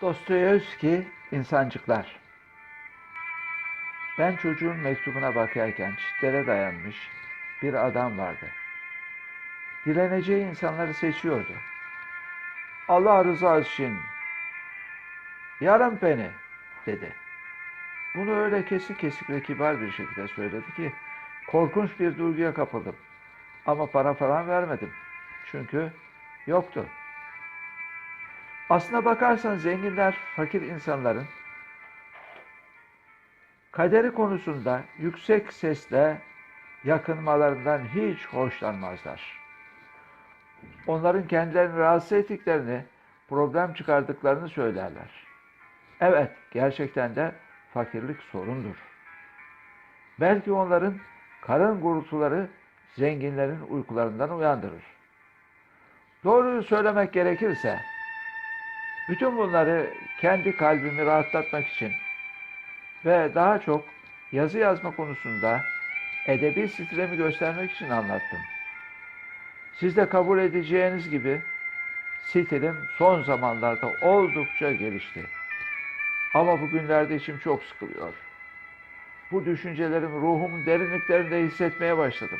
Dostoyevski İnsancıklar Ben çocuğun mektubuna bakarken çitlere dayanmış bir adam vardı. Direneceği insanları seçiyordu. Allah rızası için yarım peni dedi. Bunu öyle kesik kesik ve kibar bir şekilde söyledi ki korkunç bir duyguya kapıldım. Ama para falan vermedim. Çünkü yoktu. Aslına bakarsan zenginler fakir insanların kaderi konusunda yüksek sesle yakınmalarından hiç hoşlanmazlar. Onların kendilerini rahatsız ettiklerini, problem çıkardıklarını söylerler. Evet, gerçekten de fakirlik sorundur. Belki onların karın gurultuları zenginlerin uykularından uyandırır. Doğruyu söylemek gerekirse, bütün bunları kendi kalbimi rahatlatmak için ve daha çok yazı yazma konusunda edebi stilimi göstermek için anlattım. Siz de kabul edeceğiniz gibi stilim son zamanlarda oldukça gelişti. Ama bugünlerde içim çok sıkılıyor. Bu düşüncelerimi ruhumun derinliklerinde hissetmeye başladım.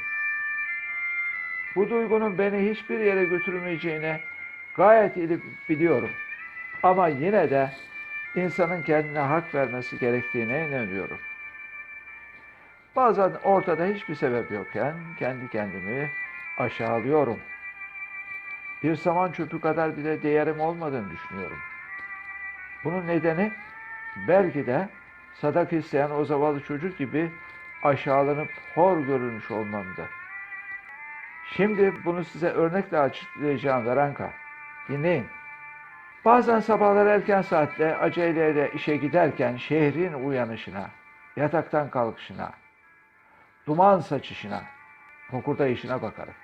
Bu duygunun beni hiçbir yere götürmeyeceğine gayet iyi biliyorum. Ama yine de insanın kendine hak vermesi gerektiğine inanıyorum. Bazen ortada hiçbir sebep yokken kendi kendimi aşağılıyorum. Bir saman çöpü kadar bile değerim olmadığını düşünüyorum. Bunun nedeni belki de sadaka isteyen o zavallı çocuk gibi aşağılanıp hor görülmüş olmamdı. Şimdi bunu size örnekle açıklayacağım Veranka. Dinleyin. Bazen sabahlar erken saatte aceleyle işe giderken şehrin uyanışına, yataktan kalkışına, duman saçışına, işine bakarım.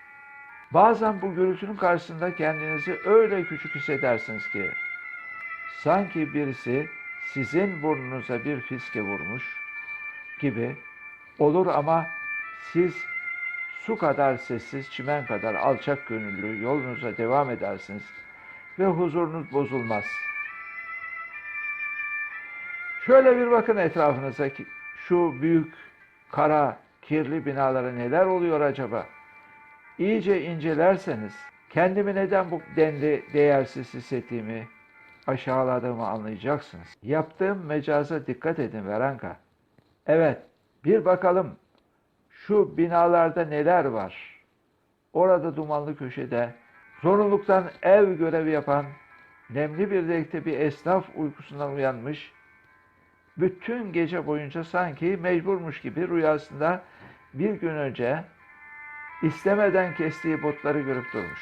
Bazen bu gürültünün karşısında kendinizi öyle küçük hissedersiniz ki sanki birisi sizin burnunuza bir fiske vurmuş gibi olur ama siz su kadar sessiz, çimen kadar alçak gönüllü yolunuza devam edersiniz ve huzurunuz bozulmaz. Şöyle bir bakın etrafınıza ki şu büyük, kara, kirli binalara neler oluyor acaba? İyice incelerseniz kendimi neden bu denli değersiz hissettiğimi, aşağıladığımı anlayacaksınız. Yaptığım mecaza dikkat edin Veranka. Evet, bir bakalım şu binalarda neler var. Orada dumanlı köşede zorunluluktan ev görevi yapan nemli bir renkte bir esnaf uykusundan uyanmış, bütün gece boyunca sanki mecburmuş gibi rüyasında bir gün önce istemeden kestiği botları görüp durmuş.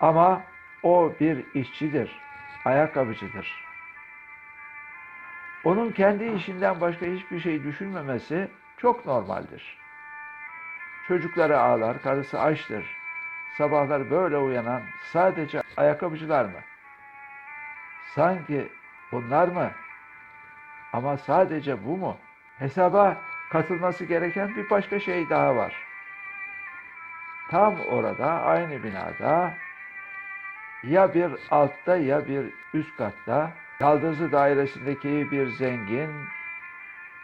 Ama o bir işçidir, ayakkabıcıdır. Onun kendi işinden başka hiçbir şey düşünmemesi çok normaldir. Çocukları ağlar, karısı açtır. Sabahlar böyle uyanan sadece ayakkabıcılar mı? Sanki bunlar mı? Ama sadece bu mu? Hesaba katılması gereken bir başka şey daha var. Tam orada, aynı binada ya bir altta ya bir üst katta yaldızlı dairesindeki bir zengin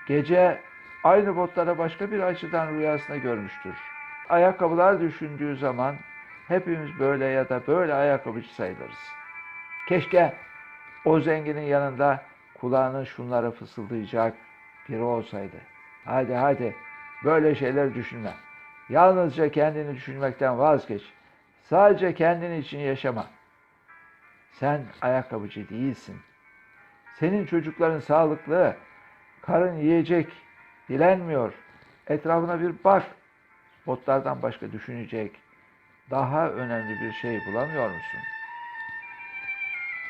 gece aynı botlara başka bir açıdan rüyasında görmüştür. Ayakkabılar düşündüğü zaman hepimiz böyle ya da böyle ayakkabıcı sayılırız. Keşke o zenginin yanında kulağının şunları fısıldayacak biri olsaydı. Hadi hadi böyle şeyler düşünme. Yalnızca kendini düşünmekten vazgeç. Sadece kendin için yaşama. Sen ayakkabıcı değilsin. Senin çocukların sağlıklı, karın yiyecek, dilenmiyor. Etrafına bir bak. Botlardan başka düşünecek, daha önemli bir şey bulamıyor musun?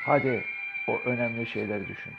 Hadi o önemli şeyleri düşün.